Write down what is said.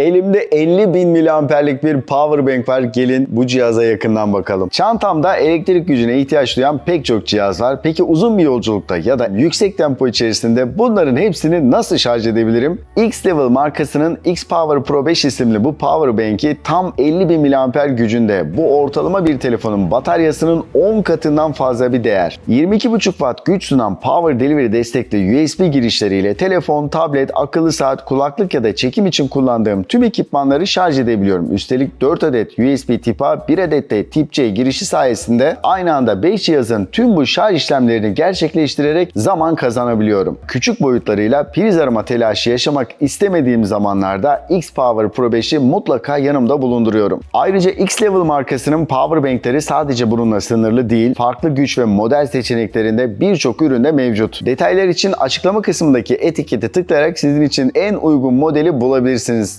Elimde 50 bin miliamperlik bir power bank var. Gelin bu cihaza yakından bakalım. Çantamda elektrik gücüne ihtiyaç duyan pek çok cihaz var. Peki uzun bir yolculukta ya da yüksek tempo içerisinde bunların hepsini nasıl şarj edebilirim? X-Level markasının X-Power Pro 5 isimli bu power bank'i tam 50 bin miliamper gücünde. Bu ortalama bir telefonun bataryasının 10 katından fazla bir değer. 22,5 watt güç sunan Power Delivery destekli USB girişleriyle telefon, tablet, akıllı saat, kulaklık ya da çekim için kullandığım tüm ekipmanları şarj edebiliyorum. Üstelik 4 adet USB tip A, 1 adet de tip C girişi sayesinde aynı anda 5 cihazın tüm bu şarj işlemlerini gerçekleştirerek zaman kazanabiliyorum. Küçük boyutlarıyla priz arama telaşı yaşamak istemediğim zamanlarda X Power Pro 5'i mutlaka yanımda bulunduruyorum. Ayrıca X-Level markasının power bankleri sadece bununla sınırlı değil, farklı güç ve model seçeneklerinde birçok üründe mevcut. Detaylar için açıklama kısmındaki etiketi tıklayarak sizin için en uygun modeli bulabilirsiniz.